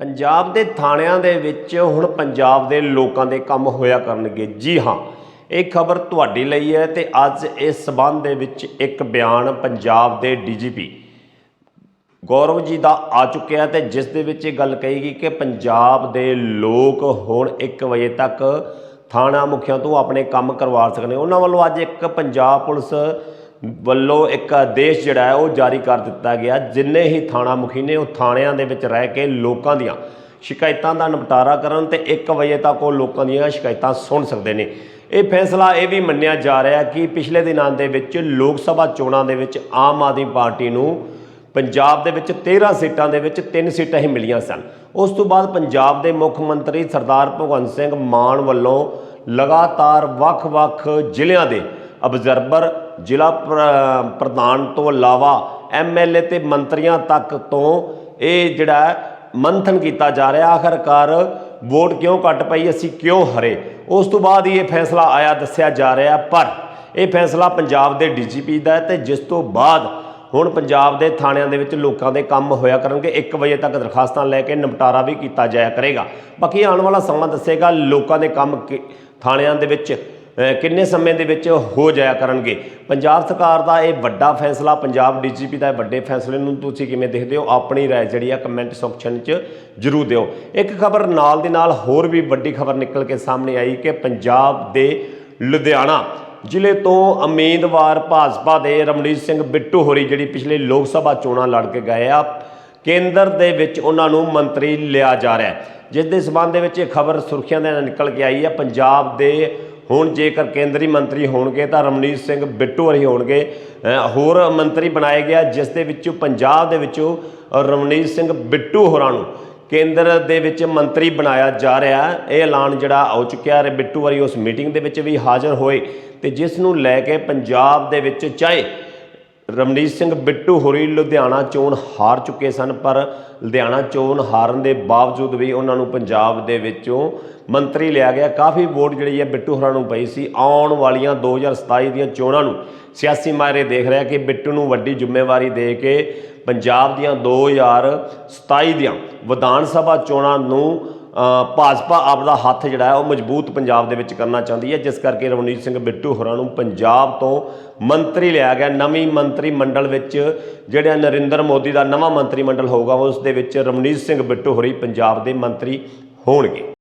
ਪੰਜਾਬ ਦੇ ਥਾਣਿਆਂ ਦੇ ਵਿੱਚ ਹੁਣ ਪੰਜਾਬ ਦੇ ਲੋਕਾਂ ਦੇ ਕੰਮ ਹੋਇਆ ਕਰਨਗੇ। ਜੀ ਹਾਂ, ਇਹ ਖਬਰ ਤੁਹਾਡੇ ਲਈ ਹੈ ਤੇ ਅੱਜ ਇਸ ਸਬੰਧ ਦੇ ਵਿੱਚ ਇੱਕ ਬਿਆਨ ਪੰਜਾਬ ਦੇ ਡੀਜੀਪੀ ਗੌਰਵ ਜੀ ਦਾ ਆ ਚੁੱਕਿਆ ਤੇ ਜਿਸ ਦੇ ਵਿੱਚ ਇਹ ਗੱਲ ਕਹੀ ਗਈ ਕਿ ਪੰਜਾਬ ਦੇ ਲੋਕ ਹੁਣ 1 ਵਜੇ ਤੱਕ ਥਾਣਾ ਮੁਖੀਆਂ ਤੋਂ ਆਪਣੇ ਕੰਮ ਕਰਵਾ ਸਕਦੇ ਉਹਨਾਂ ਵੱਲੋਂ ਅੱਜ ਇੱਕ ਪੰਜਾਬ ਪੁਲਿਸ ਵੱਲੋਂ ਇੱਕ ਆਦੇਸ਼ ਜਿਹੜਾ ਹੈ ਉਹ ਜਾਰੀ ਕਰ ਦਿੱਤਾ ਗਿਆ। ਜਿੰਨੇ ਹੀ ਥਾਣਾ ਮੁਖੀ ਨੇ ਉਹ ਥਾਣਿਆਂ ਦੇ ਵਿੱਚ ਰਹਿ ਕੇ ਲੋਕਾਂ ਦੀਆਂ ਸ਼ਿਕਾਇਤਾਂ ਦਾ ਨਿਪਟਾਰਾ ਕਰਨ ਤੇ 1 ਵਜੇ ਤੱਕ ਉਹ ਲੋਕਾਂ ਦੀਆਂ ਸ਼ਿਕਾਇਤਾਂ ਸੁਣ ਸਕਦੇ ਨੇ। ਇਹ ਫੈਸਲਾ ਇਹ ਵੀ ਮੰਨਿਆ ਜਾ ਰਿਹਾ ਕਿ ਪਿਛਲੇ ਦਿਨਾਂ ਦੇ ਵਿੱਚ ਲੋਕ ਸਭਾ ਚੋਣਾਂ ਦੇ ਵਿੱਚ ਆਮ ਆਦਮੀ ਪਾਰਟੀ ਨੂੰ ਪੰਜਾਬ ਦੇ ਵਿੱਚ 13 ਸੀਟਾਂ ਦੇ ਵਿੱਚ 3 ਸੀਟਾਂ ਹੀ ਮਿਲੀਆਂ ਸਨ। ਉਸ ਤੋਂ ਬਾਅਦ ਪੰਜਾਬ ਦੇ ਮੁੱਖ ਮੰਤਰੀ ਸਰਦਾਰ ਭਗਵੰਤ ਸਿੰਘ ਮਾਨ ਵੱਲੋਂ ਲਗਾਤਾਰ ਵੱਖ-ਵੱਖ ਜ਼ਿਲ੍ਹਿਆਂ ਦੇ ਅਬਜ਼ਰਵਰ ਜ਼ਿਲ੍ਹਾ ਪ੍ਰ- ਪ੍ਰਧਾਨ ਤੋਂ ਇਲਾਵਾ ਐਮਐਲਏ ਤੇ ਮੰਤਰੀਆਂ ਤੱਕ ਤੋਂ ਇਹ ਜਿਹੜਾ ਮੰਥਨ ਕੀਤਾ ਜਾ ਰਿਹਾ। ਆਖਰਕਾਰ ਵੋਟ ਕਿਉਂ ਘਟ ਪਈ, ਅਸੀਂ ਕਿਉਂ ਹਰੇ? ਉਸ ਤੋਂ ਬਾਅਦ ਹੀ ਇਹ ਫੈਸਲਾ ਆਇਆ, ਦੱਸਿਆ ਜਾ ਰਿਹਾ, ਪਰ ਇਹ ਫੈਸਲਾ ਪੰਜਾਬ ਦੇ ਡੀਜੀਪੀ ਦਾ ਹੈ ਤੇ ਜਿਸ ਤੋਂ ਬਾਅਦ ਹੁਣ ਪੰਜਾਬ ਦੇ ਥਾਣਿਆਂ ਦੇ ਵਿੱਚ ਲੋਕਾਂ ਦੇ ਕੰਮ ਹੋਇਆ ਕਰਨਗੇ। 1 ਵਜੇ ਤੱਕ ਦਰਖਾਸਤਾਂ ਲੈ ਕੇ ਨਿਪਟਾਰਾ ਵੀ ਕੀਤਾ ਜਾਇਆ ਕਰੇਗਾ। ਬਾਕੀ ਆਉਣ ਵਾਲਾ ਸਮਾਂ ਦੱਸੇਗਾ ਲੋਕਾਂ ਦੇ ਕੰਮ ਕਿ- ਥਾਣਿਆਂ ਦੇ ਵਿੱਚ ਕਿੰਨੇ ਸਮੇਂ ਦੇ ਵਿੱਚ ਹੋ ਜਾਇਆ ਕਰਨਗੇ? ਪੰਜਾਬ ਸਰਕਾਰ ਦਾ ਇਹ ਵੱਡਾ ਫੈਸਲਾ, ਪੰਜਾਬ ਡੀਜੀਪੀ ਦਾ ਇਹ ਵੱਡੇ ਫੈਸਲੇ ਨੂੰ ਤੁਸੀਂ ਕਿਵੇਂ ਦੇਖਦੇ ਹੋ? ਆਪਣੀ ਰਾਏ ਜਿਹੜੀ ਆ ਕਮੈਂਟ ਸੈਕਸ਼ਨ 'ਚ ਜਰੂਰ ਦਿਓ। ਇੱਕ ਖਬਰ ਨਾਲ ਦੀ ਨਾਲ ਹੋਰ ਵੀ ਵੱਡੀ ਖਬਰ ਨਿਕਲ ਕੇ ਸਾਹਮਣੇ ਆਈ ਕਿ ਪੰਜਾਬ ਦੇ ਲੁਧਿਆਣਾ ਜ਼ਿਲ੍ਹੇ ਤੋਂ ਉਮੀਦਵਾਰ ਭਾਜਪਾ ਦੇ ਰਮਣੀਤ ਸਿੰਘ ਬਿੱਟੂ ਹੋਰੀ ਜਿਹੜੀ ਪਿਛਲੇ ਲੋਕ ਸਭਾ ਚੋਣਾਂ ਲੜ ਕੇ ਗਏ ਆ, ਕੇਂਦਰ ਦੇ ਵਿੱਚ ਉਹਨਾਂ ਨੂੰ ਮੰਤਰੀ ਲਿਆ ਜਾ ਰਿਹਾ ਜਿਸ ਦੇ ਸਬੰਧ ਦੇ ਵਿੱਚ ਇਹ ਖਬਰ ਸੁਰਖੀਆਂ ਦੇ ਨਾਲ ਨਿਕਲ ਕੇ ਆਈ ਹੈ। ਪੰਜਾਬ ਦੇ ਹੁਣ ਜੇਕਰ ਕੇਂਦਰੀ ਮੰਤਰੀ ਹੋਣਗੇ ਤਾਂ ਰਮਨੀਤ ਸਿੰਘ ਬਿੱਟੂ ਵਰੀ ਹੋਣਗੇ। ਹੋਰ ਮੰਤਰੀ ਬਣਾਏ ਗਿਆ, ਜਿਸ ਦੇ ਵਿੱਚੋਂ ਪੰਜਾਬ ਦੇ ਵਿੱਚੋਂ ਰਮਨੀਤ ਸਿੰਘ ਬਿੱਟੂ ਹੋਰਾਂ ਨੂੰ ਕੇਂਦਰ ਦੇ ਵਿੱਚ ਮੰਤਰੀ ਬਣਾਇਆ ਜਾ ਰਿਹਾ। ਇਹ ਐਲਾਨ ਜਿਹੜਾ ਹੋ ਚੁੱਕਿਆ ਹੈ, ਬਿੱਟੂ ਵਾਰੀ ਉਸ ਮੀਟਿੰਗ ਦੇ ਵਿੱਚ ਵੀ ਹਾਜ਼ਰ ਹੋਏ ਤੇ ਜਿਸ ਨੂੰ ਲੈ ਕੇ ਪੰਜਾਬ ਦੇ ਵਿੱਚ ਚਾਹੇ ਰਮਨੀਤ ਸਿੰਘ ਬਿੱਟੂ ਹੋਰੀ ਲੁਧਿਆਣਾ ਚੋਣ ਹਾਰ ਚੁੱਕੇ ਸਨ, ਪਰ ਲੁਧਿਆਣਾ ਚੋਣ ਹਾਰਨ ਦੇ ਬਾਵਜੂਦ ਵੀ ਉਹਨਾਂ ਨੂੰ ਪੰਜਾਬ ਦੇ ਵਿੱਚੋਂ ਮੰਤਰੀ ਲਿਆ ਗਿਆ। ਕਾਫੀ ਵੋਟ ਜਿਹੜੀ ਹੈ ਬਿੱਟੂ ਹੋਰਾਂ ਨੂੰ ਪਈ ਸੀ। ਆਉਣ ਵਾਲੀਆਂ 2027 ਦੀਆਂ ਚੋਣਾਂ ਨੂੰ ਸਿਆਸੀ ਮਾਇਰੇ ਦੇਖ ਰਿਹਾ ਕਿ ਬਿੱਟੂ ਨੂੰ ਵੱਡੀ ਜ਼ਿੰਮੇਵਾਰੀ ਦੇ ਕੇ ਪੰਜਾਬ ਦੀਆਂ 2027 ਦੀਆਂ ਵਿਧਾਨ ਸਭਾ ਚੋਣਾਂ ਨੂੰ ਭਾਜਪਾ ਆਪਦਾ ਹੱਥ ਜਿਹੜਾ ਹੈ ਉਹ ਮਜ਼ਬੂਤ ਪੰਜਾਬ ਦੇ ਵਿੱਚ ਕਰਨਾ ਚਾਹੁੰਦੀ ਹੈ, ਜਿਸ ਕਰਕੇ ਰਵਨੀਤ ਸਿੰਘ ਬਿੱਟੂ ਹੋਰਾਂ ਨੂੰ ਪੰਜਾਬ ਤੋਂ ਮੰਤਰੀ ਲਿਆ ਗਿਆ। ਨਵੀਂ ਮੰਤਰੀ ਮੰਡਲ ਵਿੱਚ ਜਿਹੜਾ ਨਰਿੰਦਰ ਮੋਦੀ ਦਾ ਨਵਾਂ ਮੰਤਰੀ ਮੰਡਲ ਹੋਊਗਾ, ਉਸ ਦੇ ਵਿੱਚ ਰਵਨੀਤ ਸਿੰਘ ਬਿੱਟੂ ਹੋਰੀ ਪੰਜਾਬ ਦੇ ਮੰਤਰੀ ਹੋਣਗੇ।